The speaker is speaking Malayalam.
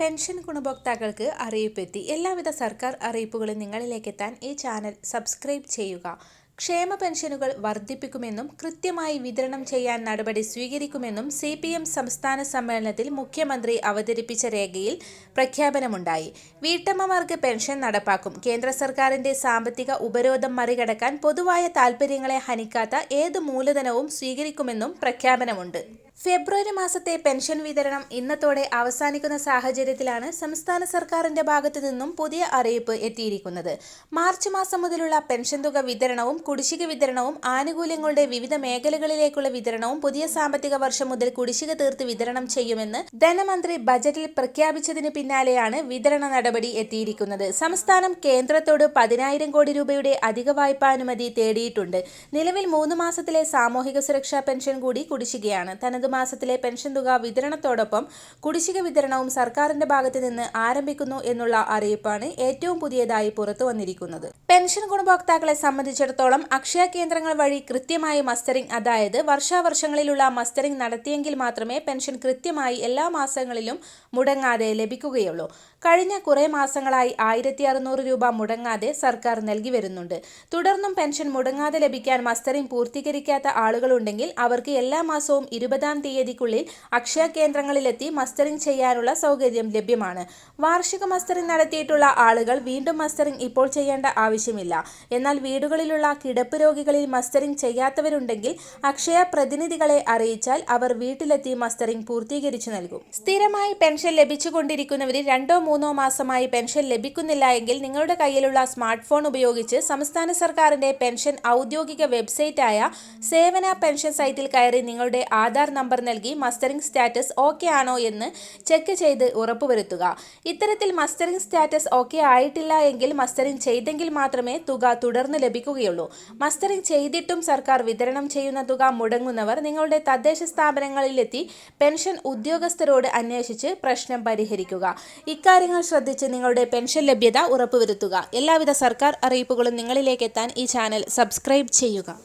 പെൻഷൻ ഗുണഭോക്താക്കൾക്ക് അറിയിപ്പെത്തി. എല്ലാവിധ സർക്കാർ അറിയിപ്പുകളും നിങ്ങളിലേക്കെത്താൻ ഈ ചാനൽ സബ്സ്ക്രൈബ് ചെയ്യുക. ക്ഷേമ പെൻഷനുകൾ വർദ്ധിപ്പിക്കുമെന്നും കൃത്യമായി വിതരണം ചെയ്യാൻ നടപടി സ്വീകരിക്കുമെന്നും സി പി എം സംസ്ഥാന സമ്മേളനത്തിൽ മുഖ്യമന്ത്രി അവതരിപ്പിച്ച രേഖയിൽ പ്രഖ്യാപനമുണ്ടായി. വീട്ടമ്മമാർക്ക് പെൻഷൻ നടപ്പാക്കും. കേന്ദ്ര സർക്കാരിന്റെ സാമ്പത്തിക ഉപരോധം മറികടക്കാൻ പൊതുവായ താൽപ്പര്യങ്ങളെ ഹനിക്കാത്ത ഏത് മൂലധനവും സ്വീകരിക്കുമെന്നും പ്രഖ്യാപനമുണ്ട്. ഫെബ്രുവരി മാസത്തെ പെൻഷൻ വിതരണം ഇന്നത്തോടെ അവസാനിക്കുന്ന സാഹചര്യത്തിലാണ് സംസ്ഥാന സർക്കാരിന്റെ ഭാഗത്തു നിന്നും പുതിയ അറിയിപ്പ് എത്തിയിരിക്കുന്നത്. മാർച്ച് മാസം മുതലുള്ള പെൻഷൻ തുക വിതരണവും കുടിശ്ശിക വിതരണവും ആനുകൂല്യങ്ങളുടെ വിവിധ മേഖലകളിലേക്കുള്ള വിതരണവും പുതിയ സാമ്പത്തിക വർഷം മുതൽ കുടിശ്ശിക തീർത്ത് വിതരണം ചെയ്യുമെന്ന് ധനമന്ത്രി ബജറ്റിൽ പ്രഖ്യാപിച്ചതിന് പിന്നാലെയാണ് വിതരണ നടപടി എത്തിയിരിക്കുന്നത്. സംസ്ഥാനം കേന്ദ്രത്തോട് പതിനായിരം കോടി രൂപയുടെ അധിക വായ്പാനുമതി തേടിയിട്ടുണ്ട്. നിലവിൽ മൂന്ന് മാസത്തിലെ സാമൂഹിക സുരക്ഷാ പെൻഷൻ കൂടി കുടിശ്ശികയാണ്. തനത് മാസത്തിലെ പെൻഷൻ തുക വിതരണത്തോടൊപ്പം കുടിശ്ശിക വിതരണവും സർക്കാരിന്റെ ഭാഗത്ത് നിന്ന് ആരംഭിക്കുന്നു എന്നുള്ള അറിയിപ്പാണ് ഏറ്റവും പുതിയതായി പുറത്തു വന്നിരിക്കുന്നത്. പെൻഷൻ ഗുണഭോക്താക്കളെ സംബന്ധിച്ചിടത്തോളം അക്ഷയ കേന്ദ്രങ്ങൾ വഴി കൃത്യമായി മസ്റ്ററിംഗ് അതായത് വർഷാവർഷങ്ങളിലുള്ള മസ്റ്ററിംഗ് നടത്തിയെങ്കിൽ മാത്രമേ പെൻഷൻ കൃത്യമായി എല്ലാ മാസങ്ങളിലും മുടങ്ങാതെ ലഭിക്കുകയുള്ളൂ. കഴിഞ്ഞ കുറേ മാസങ്ങളായി ആയിരത്തി അറുന്നൂറ് രൂപ മുടങ്ങാതെ സർക്കാർ നൽകി വരുന്നുണ്ട്. തുടർന്നും പെൻഷൻ മുടങ്ങാതെ ലഭിക്കാൻ മസ്റ്ററിംഗ് പൂർത്തീകരിക്കാത്ത ആളുകളുണ്ടെങ്കിൽ അവർക്ക് എല്ലാ മാസവും ഇരുപതാം തീയതിക്കുള്ളിൽ അക്ഷയ കേന്ദ്രങ്ങളിലെത്തി മസ്റ്ററിംഗ് ചെയ്യാനുള്ള സൗകര്യം ലഭ്യമാണ്. വാർഷിക മസ്റ്ററിംഗ് നടത്തിയിട്ടുള്ള ആളുകൾ വീണ്ടും മസ്റ്ററിംഗ് ഇപ്പോൾ ചെയ്യേണ്ട ആവശ്യമില്ല. എന്നാൽ വീടുകളിലുള്ള കിടപ്പ് രോഗികളിൽ മസ്റ്ററിംഗ് ചെയ്യാത്തവരുണ്ടെങ്കിൽ അക്ഷയ പ്രതിനിധികളെ അറിയിച്ചാൽ അവർ വീട്ടിലെത്തി മസ്റ്ററിംഗ് പൂർത്തീകരിച്ചു നൽകും. സ്ഥിരമായി പെൻഷൻ ലഭിച്ചുകൊണ്ടിരിക്കുന്നവരിൽ രണ്ടോ മൂന്നോ മാസമായി പെൻഷൻ ലഭിക്കുന്നില്ല എങ്കിൽ നിങ്ങളുടെ കയ്യിലുള്ള സ്മാർട്ട് ഫോൺ ഉപയോഗിച്ച് സംസ്ഥാന സർക്കാരിന്റെ പെൻഷൻ ഔദ്യോഗിക വെബ്സൈറ്റായ സേവന പെൻഷൻ സൈറ്റിൽ കയറി നിങ്ങളുടെ ആധാർ നമ്പർ നൽകി മസ്റ്ററിംഗ് സ്റ്റാറ്റസ് ഓക്കെ ആണോ എന്ന് ചെക്ക് ചെയ്ത് ഉറപ്പുവരുത്തുക. ഇത്തരത്തിൽ മസ്റ്ററിംഗ് സ്റ്റാറ്റസ് ഓക്കെ ആയിട്ടില്ല എങ്കിൽ മസ്റ്ററിംഗ് ചെയ്തെങ്കിൽ മാത്രമേ തുക തുടർന്ന് ലഭിക്കുകയുള്ളൂ. മസ്റ്ററിംഗ് ചെയ്തിട്ടും സർക്കാർ വിതരണം ചെയ്യുന്ന തുക മുടങ്ങുന്നവർ നിങ്ങളുടെ തദ്ദേശ സ്ഥാപനങ്ങളിലെത്തി പെൻഷൻ ഉദ്യോഗസ്ഥരോട് അന്വേഷിച്ച് പ്രശ്നം പരിഹരിക്കുക. ഇക്കാര്യങ്ങൾ ശ്രദ്ധിച്ച് നിങ്ങളുടെ പെൻഷൻ ലഭ്യത ഉറപ്പുവരുത്തുക. എല്ലാവിധ സർക്കാർ അറിയിപ്പുകളും നിങ്ങളിലേക്ക് എത്താൻ ഈ ചാനൽ സബ്സ്ക്രൈബ് ചെയ്യുക.